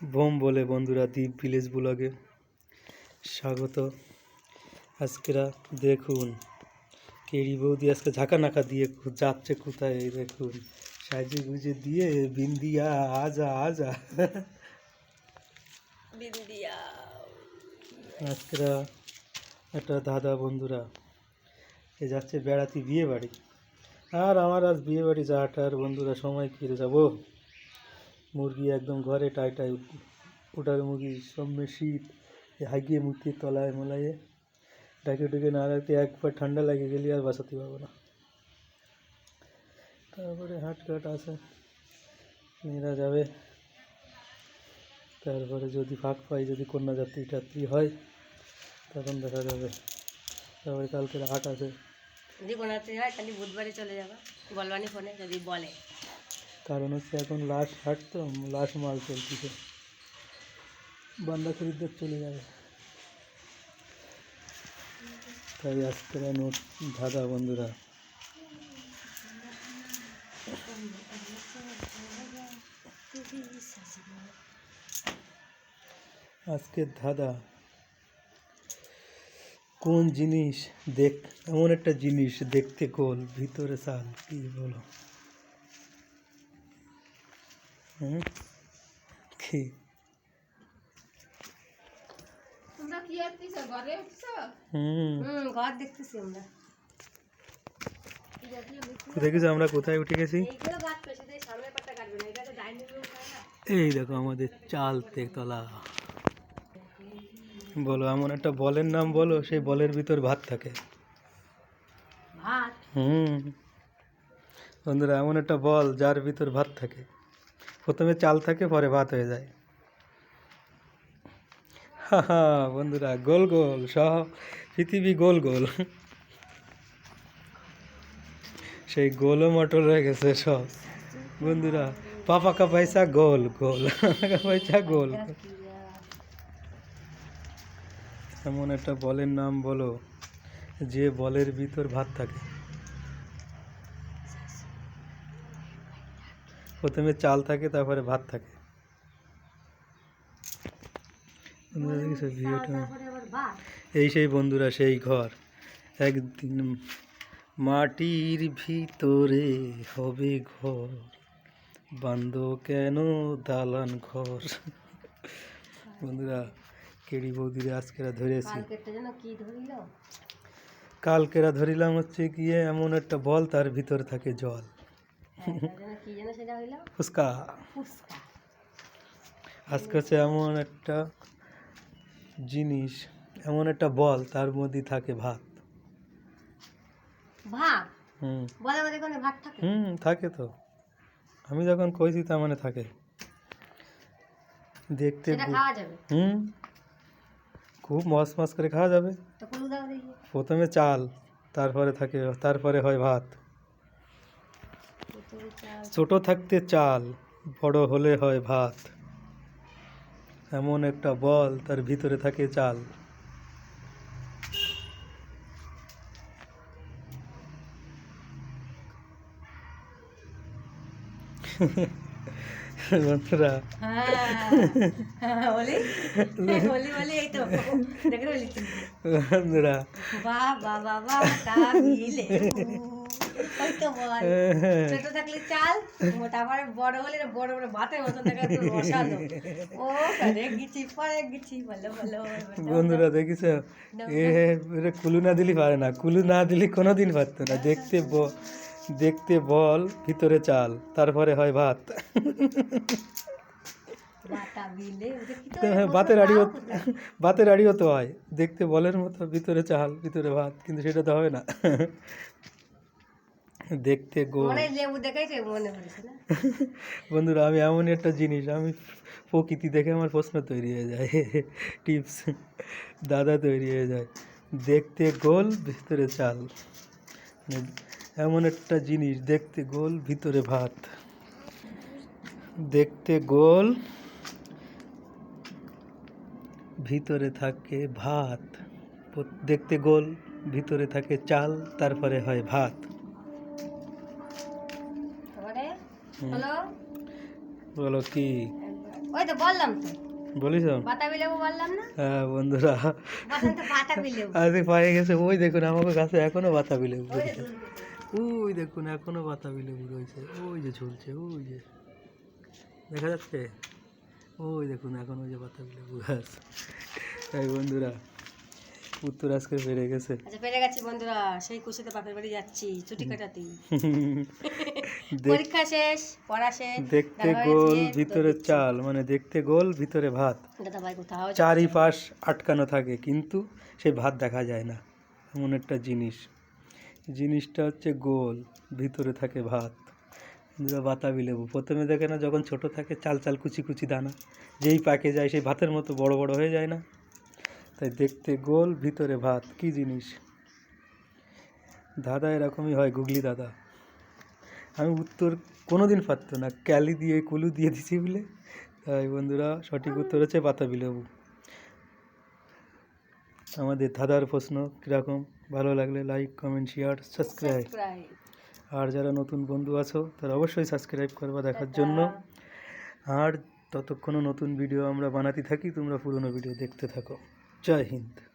Bomb বলে বন্ধুরা দ্বীপ ভিলেজ ব্লগে স্বাগত। আজকেরা দেখুন কেরি বৌদি আজকে ঝাঁকা নাকা দিয়ে যাচ্ছে কোথায় এই দেখুন। সাজিয়ে গুজে দিয়ে বিন্দিয়া আজা আজা। বিন্দিয়া। আজকেরা একটা দাদা বন্ধুরা এ যাচ্ছে বেড়াতে বিয়ে বাড়ি আর আমার আজ বিয়ে বাড়ি যাওয়াটার বন্ধুরা সময় ফিরে যাব। মুরগি একদম ঘরে টাই টাই ওটার মুরগি সব শীত এ হাগিয়ে মুখে তলায় মোলায়ে ডাকে ডুকে না রাখতে একবার ঠান্ডা লাগে গেলে আর বাঁচাতে পারবো না তারপরে হাট কাট আছে মেয়েরা যাবে তারপরে যদি ফাঁক পাই যদি কন্যা যাত্রী টাত্রী হয় তখন দেখা যাবে তারপরে কালকে হাট আছে যদি কোনো রাত্রি হয় তাহলে বুধবারে চলে যাবা বলবানি ফোনে যদি বলে কারণ হচ্ছে এখন লাশ হাট তো লাশ মাল চলতেছে। বান্দা খরিদ্দার চলে যাবে। তাই আজকের নোট ধাঁধা, বন্ধুরা। আজকের ধাঁধা, কোন জিনিস দেখ এমন একটা জিনিস দেখতে গোল, ভিতরে সাল কি বলো? হুম কি? তোমরা কি আসছিস ঘরে উঠছো? হুম। হুম ঘর দেখতেছি আমরা। দেখেছ আমরা কোথায় উঠে গেছি? এই দেখো আমাদের চাল তেতলা বলো এমন একটা বলের নাম বলো সেই বলের ভিতর ভাত থাকে। ভাত? হুম। বন্ধুরা এমন একটা বল যার ভিতর ভাত থাকে। প্রথমে চাল থাকে, পরে ভাত হয়ে যায়। হা হা, বন্ধুরা, গোল গোল, সহ পৃথিবী গোল গোল। সেই গোলও মটর হয়ে গেছে সব। বন্ধুরা, পাপা কা পয়সা গোল গোল পয়সা গোল। এমন একটা বলের নাম বলো, যে বলের ভিতর ভাত থাকে। প্রথমে চাল থাকে তারপরে ভাত থাকে। এই সেই বন্ধুরা সেই ঘর। একদিন মাটির ভিতরে হবে ঘর। বান্ধ কেন দালান ঘর? বন্ধুরা কেড়ি বৌদিরে আজকেরা ধরেছি। কালকেরা ধরিলাম হচ্ছে গিয়ে এমন একটা বল তার ভিতর থাকে জল। ফুচকা। আজকে হচ্ছে এমন একটা জিনিস এমন একটা বল তার মধ্যে থাকে ভাত। ভাত? হুম। বলে বলে কোনো ভাত থাকে? হুম থাকে তো। আমি যখন কইছি তার মানে থাকে। দেখতে সেটা খাওয়া যাবে? হুম। খুব মস মস করে খাওয়া যাবে। প্রথমে চাল তারপরে থাকে তারপরে হয় ভাত। ছোট থাকতে চাল বড় হলে হয় ভাত। এমন একটা বল তার ভিতরে থাকে চাল। বন্ধুরা। বাহ বাহ তা মিলে ওই তো বল ছোট থাকলে চাল তারপরে বড় হলে বড় বড় ভাতের মতন দেখা ও গেছি পরে গেছি বলো বলো বলো। বন্ধুরা দেখিস? এ কুলু না দিলে পারে না কুলু না দিলে কোনোদিন পারতো না। দেখতে দেখতে বল ভিতরে চাল তারপরে হয় ভাত। কি হ্যাঁ, ভাতের আড়ি ভাতের আড়িও তো হয়। দেখতে বলের মতো ভিতরে চাল ভিতরে ভাত কিন্তু সেটা তো হবে না। দেখতে না? বন্ধুরা আমি এমন একটা জিনিস আমি প্রকৃতি দেখে আমার প্রশ্ন তৈরি হয়ে যায়। টিপস দাদা তৈরি হয়ে যায়। দেখতে গোল ভিতরে চাল। মানে এমন একটা জিনিস দেখতে গোল ভিতরে ভাত। দেখতে গোল ভিতরে থাকে ভাত। দেখতে গোল ভিতরে থাকে চাল তারপরে হয় ভাত। হুম। বলো। কি? ওই তো বললাম তো। বলিস? বাতাবি লেবু বললাম না? হ্যাঁ বন্ধুরা। বাতাবি লেবু আজকে পায়ে গেছে ওই দেখুন আমাকে গাছে এখনও বাতাবি লেবু ওই ওই দেখুন এখনও বাতাবি লেবু রয়েছে। ওই যে ঝুলছে ওই যে। দেখা যাচ্ছে? ওই দেখুন এখন ওই যে বাতাবি লেবু গাছ। তাই বন্ধুরা উত্তর আজকে বেড়ে গেছে। আচ্ছা পেরে গেছি বন্ধুরা সেই খুশিতে বাপের বাড়ি যাচ্ছি ছুটি কাটাতে পরীক্ষা শেষ পড়া শেষ দেখতে গোল ভিতরে চাল মানে দেখতে গোল ভিতরে ভাত। চারিপাশ আটকানো থাকে কিন্তু সেই ভাত দেখা যায় না। এমন একটা জিনিস। জিনিসটা হচ্ছে গোল ভিতরে থাকে ভাত। বাতাবি লেবু। প্রথমে দেখে না যখন ছোট থাকে চাল চাল কুচি কুচি দানা। যেই পাকে যায় সেই ভাতের মতো বড় বড় হয়ে যায় না। তাই দেখতে গোল ভিতরে ভাত কি জিনিস? দাদা এরকমই হয় গুগলি দাদা। আমি উত্তর কোনো দিন পারতো না ক্যালি দিয়ে কুলু দিয়ে দিছি বলে। তাই বন্ধুরা সঠিক উত্তর হচ্ছে বাতাবি লেবু আমাদের দাদার প্রশ্ন কীরকম? ভালো লাগলে লাইক কমেন্ট শেয়ার সাবস্ক্রাইব আর যারা নতুন বন্ধু আছো তারা অবশ্যই সাবস্ক্রাইব করবা দেখার জন্য। আর ততক্ষণও নতুন ভিডিও আমরা বানাতে থাকি তোমরা পুরনো ভিডিও দেখতে থাকো। জয় হিন্দ।